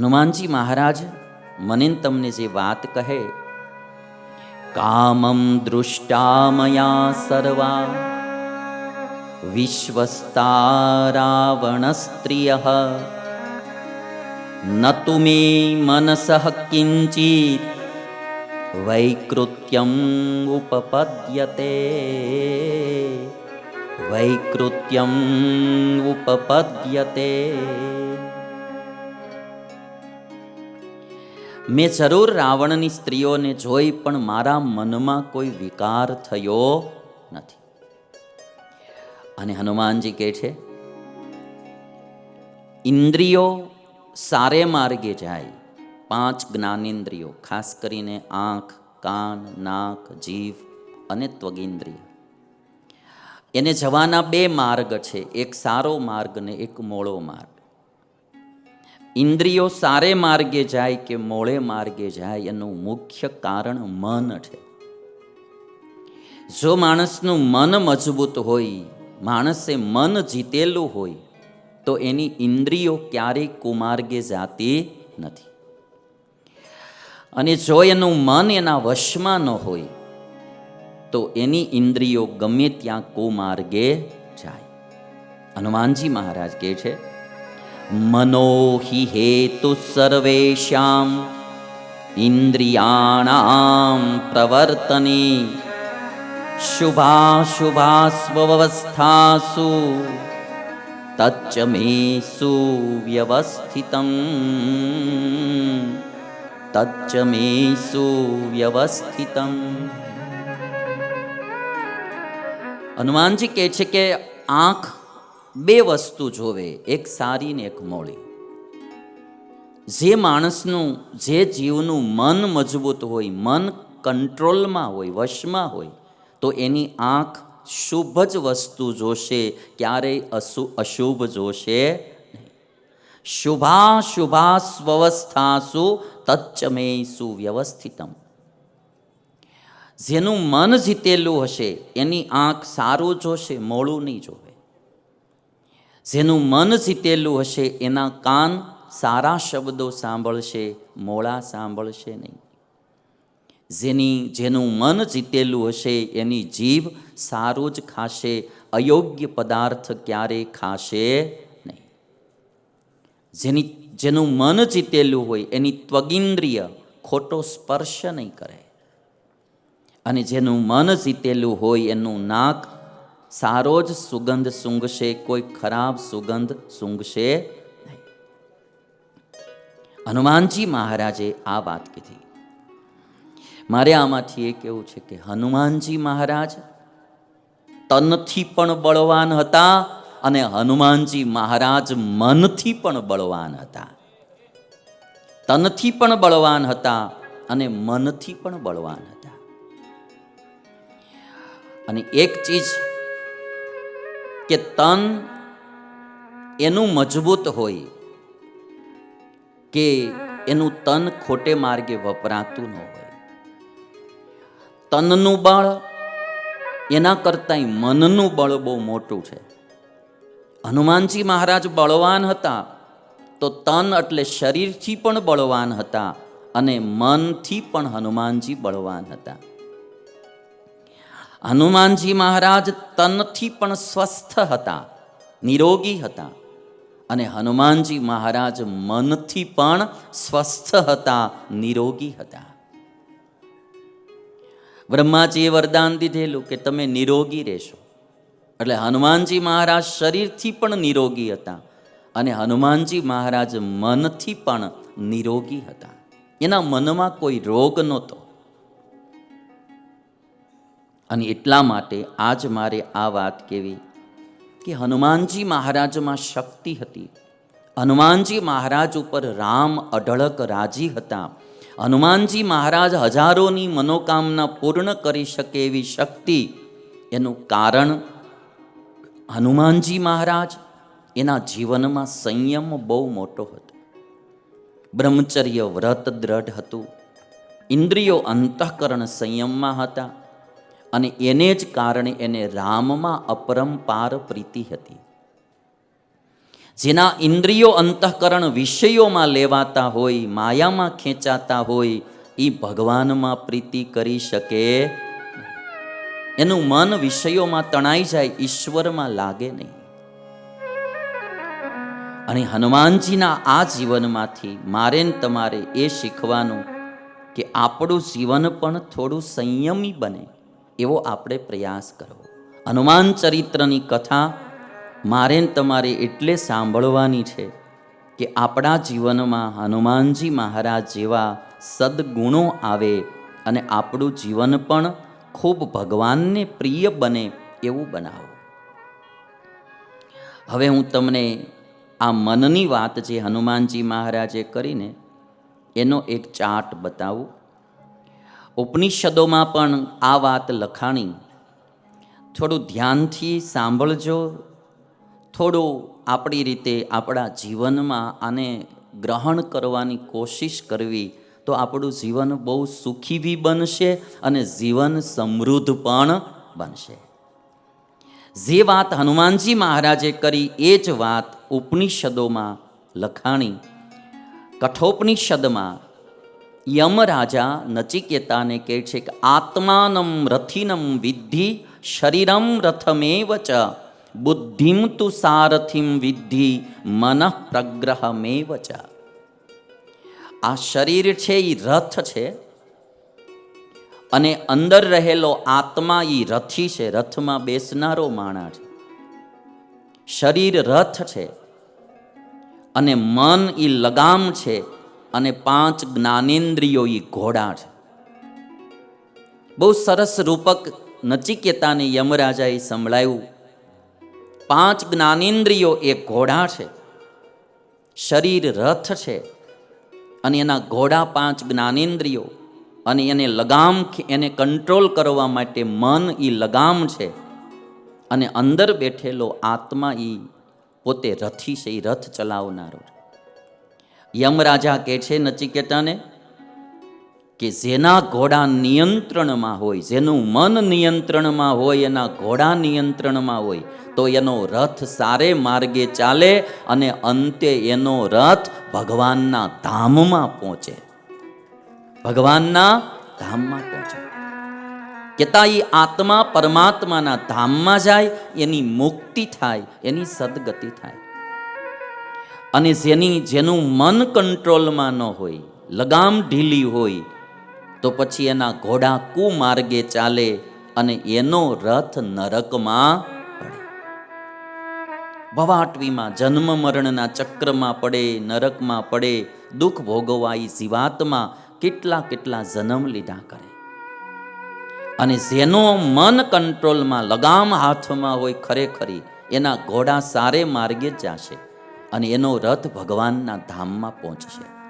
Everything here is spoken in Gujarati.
હનુમાનજી મહારાજ, મને તમને જે વાત કહે, કામમ દૃષ્ટા મયા સર્વા વિશ્વસ્તા સ્ત્રિય ન તુ મે મનસ કિંચિત, વૈકૃત્યમ ઉપપદ્યતે વૈકૃત્યમ ઉપપદ્યતે. મેં જરૂર રાવણની સ્ત્રીઓને જોઈ, પણ મારા મનમાં કોઈ વિકાર થયો નથી. અને હનુમાનજી કહે છે, ઇન્દ્રિયો સારે માર્ગે જાય, પાંચ જ્ઞાનેન્દ્રિયો, ખાસ કરીને આંખ, કાન, નાક, જીભ અને ત્વગેન્દ્રિય. એને જવાના બે માર્ગ છે, એક સારો માર્ગ ને એક મોળો માર્ગ. ઇન્દ્રિયો સારે માર્ગે જાય કે મોળે માર્ગે જાય એનું મુખ્ય કારણ મન છે. જો માણસનું મન મજબૂત હોય, માણસે મન જીતેલું હોય, તો એની ઇન્દ્રિયો ક્યારેય કુમાર્ગે જાતી નથી. અને જો એનું મન એના વશમાં ન હોય, તો એની ઇન્દ્રિયો ગમે ત્યાં કુમાર્ગે જાય. હનુમાનજી મહારાજ કહે છે मनो हि हेतुः सर्वेषाम् इन्द्रियाणां प्रवर्तने शुभाशुभास्ववस्थासु तच्च मे सुव्यवस्थितम् सुव्यवस्थितम्। हनुमान्जी केचि आँख બે વસ્તુ જોવે, એક સારી ને એક મોળી જે માણસનું, જે જીવનું મન મજબૂત હોય, મન કંટ્રોલમાં હોય, વશમાં હોય, તો એની આંખ શુભ જ વસ્તુ જોશે, ક્યારેય અશુ, અશુભ જોશે શુભા શુભા સ્વસ્થાસુ તચ્ચમે સુવ્યવસ્થિતમ જેનું મન જીતેલું હશે, એની આંખ સારું જોશે મોળું નહીં જોવે જેનું મન જીતેલું હશે, એના કાન સારા શબ્દો સાંભળશે મોળા સાંભળશે નહીં. જેની, જેનું મન જીતેલું હશે, એની જીભ સારું જ ખાશે, અયોગ્ય પદાર્થ ક્યારે ખાશે નહીં. જેની, જેનું મન જીતેલું હોય, એની ત્વગિન્દ્રિય ખોટો સ્પર્શ નહીં કરે. અને જેનું મન જીતેલું હોય, એનું નાક સારો જ સુગંધ સૂંઘશે, કોઈ ખરાબ સુગંધ સૂંઘશે નહીં. હનુમાનજી મહારાજે આ વાત કીધી. મારે આમાંથી એ કેવું છે કે હનુમાનજી મહારાજ તનથી પણ બળવાન હતા અને હનુમાનજી મહારાજ મનથી પણ બળવાન હતા. તનથી પણ બળવાન હતા અને મનથી પણ બળવાન હતા. અને એક ચીજ કે તન એનું મજબૂત હોય કે એનું તન ખોટે માર્ગે વપરાતું ન હોય. તનનું બળ એના કરતાંય મનનું બળ બહુ મોટું છે. હનુમાનજી મહારાજ બળવાન હતા તો તન એટલે શરીરથી પણ બળવાન હતા અને મનથી પણ હનુમાનજી બળવાન હતા. હનુમાનજી મહારાજ તનથી પણ સ્વસ્થ હતા, નિરોગી હતા અને હનુમાનજી મહારાજ મનથી પણ સ્વસ્થ હતા, નિરોગી હતા. બ્રહ્માજીએ વરદાન દીધેલું કે તમે નિરોગી રહેશો. એટલે હનુમાનજી મહારાજ શરીરથી પણ નિરોગી હતા અને હનુમાનજી મહારાજ મનથી પણ નિરોગી હતા. એના મનમાં કોઈ રોગ નહોતો. અને એટલા માટે આજ મારે આ વાત કહેવી કે હનુમાનજી મહારાજમાં શક્તિ હતી. હનુમાનજી મહારાજ ઉપર રામ અઢળક રાજી હતા. હનુમાનજી મહારાજ હજારોની મનોકામના પૂર્ણ કરી શકે એવી શક્તિ એનું કારણ હનુમાનજી મહારાજ એના જીવનમાં સંયમ બહુ મોટો હતો. બ્રહ્મચર્ય વ્રત દ્રઢ હતું. ઇન્દ્રિયો અંતઃકરણ સંયમમાં હતા. અને એને જ કારણે એને રામમાં અપરંપાર પ્રીતિ હતી. જેના ઇન્દ્રિયો અંતઃકરણ વિષયોમાં લેવાતા હોય, માયામાં ખેંચાતા હોય એ ભગવાનમાં પ્રીતિ કરી શકે એનું મન વિષયોમાં તણાઈ જાય, ઈશ્વરમાં લાગે નહીં. અને હનુમાનજીના આ જીવનમાંથી મારે ને તમારે એ શીખવાનું કે આપણું જીવન પણ થોડું સંયમી બને. એવો આપણે પ્રયાસ કરવો. હનુમાન ચરિત્રની કથા મારે તમારે એટલે સાંભળવાની છે કે આપણા જીવનમાં હનુમાનજી મહારાજ જેવા સદગુણો આવે અને આપણું જીવન પણ ખૂબ ભગવાનને પ્રિય બને એવું બનાવો. હવે હું તમને આ મનની વાત જે હનુમાનજી મહારાજે કરીને એનો એક ચાર્ટ બતાવું. ઉપનિષદોમાં પણ આ વાત લખાણી. થોડું ધ્યાનથી સાંભળજો. થોડું આપણી રીતે આપણા જીવનમાં આને ગ્રહણ કરવાની કોશિશ કરવી તો આપણું જીવન બહુ સુખી બી બનશે અને જીવન સમૃદ્ધ પણ બનશે. જે વાત હનુમાનજી મહારાજે કરી એ જ વાત ઉપનિષદોમાં લખાણી. કઠોપનિષદમાં યમરાજા નચિકેતાને કહે છે કે આત્માનમ રથિનમ વિદ્ધિ, શરીરમ રથમેવ ચ. બુદ્ધિમ તુ સારથિમ વિદ્ધિ, મનઃ પ્રગ્રહમેવ ચ. આ શરીર છે એ રથ છે. અને અંદર રહેલો આત્મા એ રથી છે, રથમાં બેસનારો માણા છે. શરીર રથ છે. અને મન એ લગામ છે અને પાંચ જ્ઞાનેન્દ્રિયો એ ઘોડા છે બહુ સરસ રૂપક નચિકેતાને યમરાજાએ સંભળાયું. પાંચ જ્ઞાનેન્દ્રિયો એ ઘોડા છે. શરીર રથ છે. અને એના ઘોડા પાંચ જ્ઞાનેન્દ્રિયો અને એને લગામ એને કંટ્રોલ કરવા માટે મન એ લગામ છે. અને અંદર બેઠેલો આત્મા એ પોતે રથી છે એ રથ ચલાવનારો છે. યમરાજા કહે છે નચિકેતાને કે જેના ઘોડા નિયંત્રણમાં હોય, જેનું મન નિયંત્રણમાં હોય, એના ઘોડા નિયંત્રણમાં હોય, તો એનો રથ સારે માર્ગે ચાલે અને અંતે એનો રથ ભગવાનના ધામમાં પહોંચે. ભગવાનના ધામમાં પહોંચે. કેતા એ આત્મા પરમાત્માના ધામમાં જાય, એની મુક્તિ થાય, એની સદગતિ થાય. અને જેની, જેનું મન કંટ્રોલમાં ન હોય, લગામ ઢીલી હોય, તો પછી એના ઘોડા કુમાર્ગે ચાલે અને એનો રથ નરકમાં પડે. ભવાટવીમાં જન્મ મરણના ચક્રમાં પડે, નરકમાં પડે, દુઃખ ભોગવાઈ જીવાતમાં કેટલા કેટલા જન્મ લીધા કરે. અને જેનો મન કંટ્રોલમાં, લગામ હાથમાં હોય ખરેખરી, એના ઘોડા સારે માર્ગે જશે અને એનો રથ ભગવાનના ધામમાં પહોંચશે.